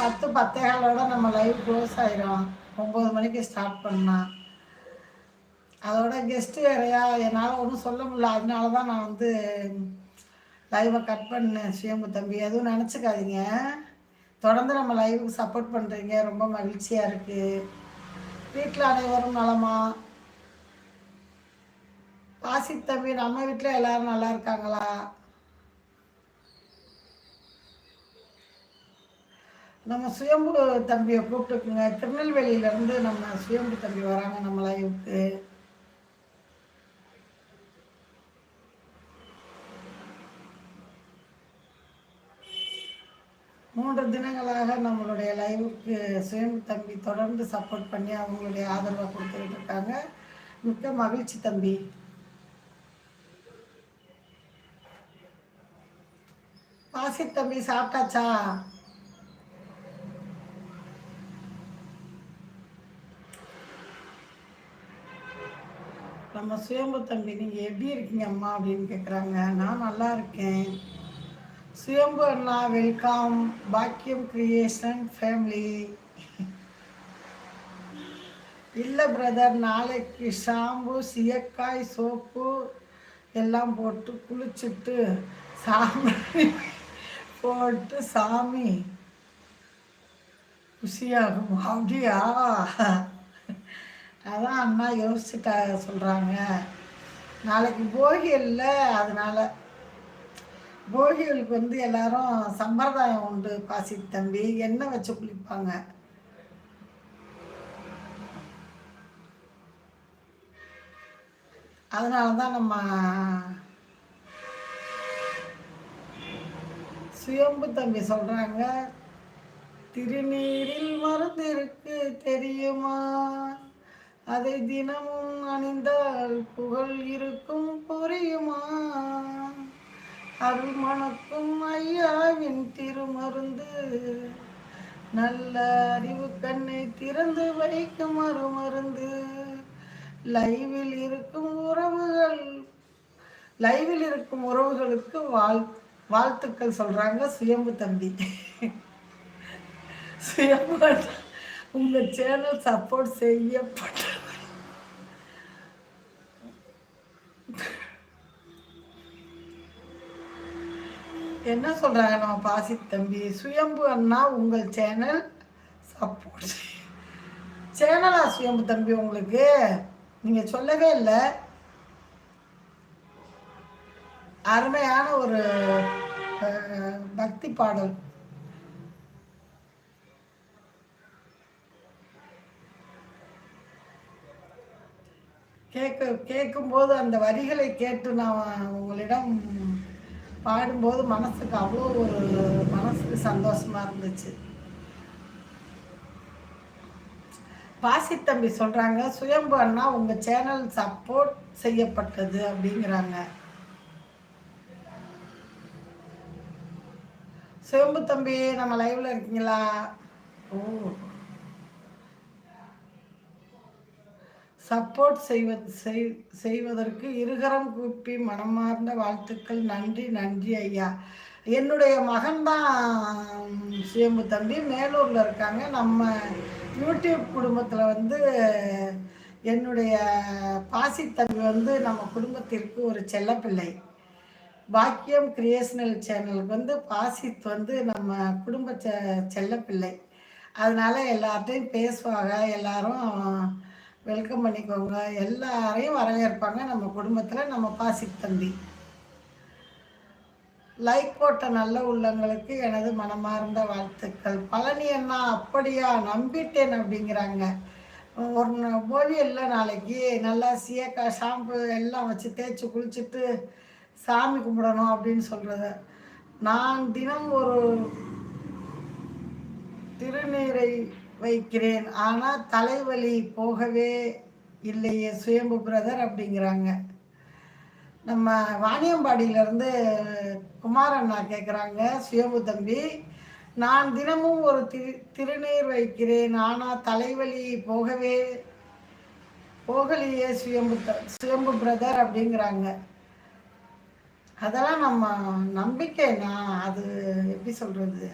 பத்து பத்தேகாலோட நம்ம live close ஆயிரும். ஒம்பது மணிக்கு ஸ்டார்ட் பண்ணா. அதோட கெஸ்ட்டு வேறையா? என்னால் ஒன்றும் சொல்ல முடியல. அதனால தான் நான் வந்து லைவை கட் பண்ணேன் சுயம்பு தம்பி. எதுவும் நினச்சிக்காதீங்க. தொடர்ந்து நம்ம லைவுக்கு சப்போர்ட் பண்ணுறீங்க ரொம்ப மகிழ்ச்சியாக இருக்குது வீட்டில் அனைவரும் நலமா? பாசி தம்பி நம்ம வீட்டில் எல்லோரும் நல்லா இருக்காங்களா? நம்ம சுயம்பு தம்பியை கூப்பிட்டுக்குங்க. திருநெல்வேலியிலேருந்து நம்ம சுயம்பு தம்பி வராங்க நம்ம லைவுக்கு மூன்று தினங்களாக நம்மளுடைய லைவுக்கு சுயம்பு தம்பி தொடர்ந்து சப்போர்ட் பண்ணி அவங்களுடைய ஆதரவை கொடுத்துக்கிட்டு இருக்காங்க. மிக்க மகிழ்ச்சி தம்பி. பாசி தம்பி சாப்பிட்டாச்சா? நம்ம சுயம்பு தம்பி நீங்கள் எப்படி இருக்கீங்க அம்மா அப்படின்னு கேட்குறாங்க நான் நல்லா இருக்கேன். சுயம்பு அண்ணா வெல்கம் பாக்கியம் கிரியேஷன் ஃபேமிலி இல்லை பிரதர் நாளைக்கு ஷாம்பு சியக்காய் சோப்பு எல்லாம் போட்டு குளிச்சுட்டு சாமி போட்டு சாமி. குஷியாகும்? அப்படியா? அதான் அண்ணா யோசிச்சுட்டா சொல்கிறாங்க நாளைக்கு போகி இல்லை அதனால். போகிகளுக்கு வந்து எல்லாரும் சம்பிரதாயம் உண்டு பாசி தம்பி. எண்ணெய் வச்சு குளிப்பாங்க. அதனால தான் நம்ம சுயம்பு தம்பி சொல்கிறாங்க திருநீரில் மருந்து இருக்கு தெரியுமா? அதை தினமும் அணிந்தால் புகழ் இருக்கும் புரியுமா? அருள் மணக்கும் ஐயாவின் திருமருந்து நல்ல அறிவு கண்ணை திறந்து வைக்கும் மருமருந்து லைவில் இருக்கும் உறவுகள் லைவில் இருக்கும் உறவுகளுக்கு வாழ் வாழ்த்துக்கள் சொல்றாங்க சுயம்பு தம்பி. சுயம்பு உங்கள் சேனல் சப்போர்ட் செய்யப்படும் என்ன சொல்கிறாங்க நம்ம பாசி தம்பி? சுயம்பு அண்ணா உங்கள் சேனல் சப்போர்ட் சேனலா சுயம்பு தம்பி உங்களுக்கு? நீங்கள் சொல்லவே இல்லை. அருமையான ஒரு பக்தி பாடல். கேட்க கேட்கும்போது அந்த வரிகளை கேட்டு நான் உங்களிடம் பாடும்போது மனசுக்கு அவ்வளோ ஒரு மனசுக்கு சந்தோஷமா இருந்துச்சு. பாசித்தம்பி சொல்றாங்க சுயம்பு அண்ணா உங்க சேனல் சப்போர்ட் செய்யப்பட்டது அப்படிங்கிறாங்க. சுயம்பு தம்பி நம்ம லைவ்ல இருக்கீங்களா? ஓ. சப்போர்ட் செய்வது செய்வதற்கு இருகரம் கூப்பி மனமார்ந்த வாழ்த்துக்கள். நன்றி நன்றி ஐயா. என்னுடைய மகன் தான் சுயம்பு தம்பி. மேலூரில் இருக்காங்க. நம்ம யூடியூப் குடும்பத்தில் வந்து என்னுடைய பாசி தம்பி வந்து நம்ம குடும்பத்திற்கு ஒரு செல்லப்பிள்ளை. பாக்கியம் கிரியேஷனல் சேனலுக்கு வந்து பாசித் வந்து நம்ம குடும்ப செ செல்லப்பிள்ளை. அதனால் எல்லார்ட்டையும் பேசுவாங்க. எல்லாரும் வெல்கம் பண்ணிக்கோங்க. எல்லாரையும் வரவேற்பாங்க. நம்ம குடும்பத்தில் நம்ம பாசிக் தம்பி. லைக் போட்ட நல்ல உள்ளங்களுக்கு எனது மனமார்ந்த வாழ்த்துக்கள். பழனி அண்ணா அப்படியா? நம்பிட்டேன் அப்படிங்கிறாங்க. ஒரு போலி இல்லை நாளைக்கு நல்லா சீயக்கா ஷாம்பு எல்லாம் வச்சு தேய்ச்சி குளிச்சுட்டு சாமி கும்பிடணும் அப்படின்னு சொல்கிறத நான் தினம் ஒரு திருநீரை வைக்கிறேன். ஆனால் தலைவலி போகவே இல்லையே சுயம்பு பிரதர் அப்படிங்கிறாங்க. நம்ம வாணியம்பாடியிலேருந்து குமாரண்ணா கேட்குறாங்க சுயம்பு தம்பி நான் தினமும் ஒரு திரு திருநீர் வைக்கிறேன். ஆனால் தலைவலி போகவே போகலையே சுயம்பு சுயம்பு பிரதர் அப்படிங்கிறாங்க. அதெல்லாம் நம்ம நம்பிக்கைனா அது எப்படி சொல்கிறது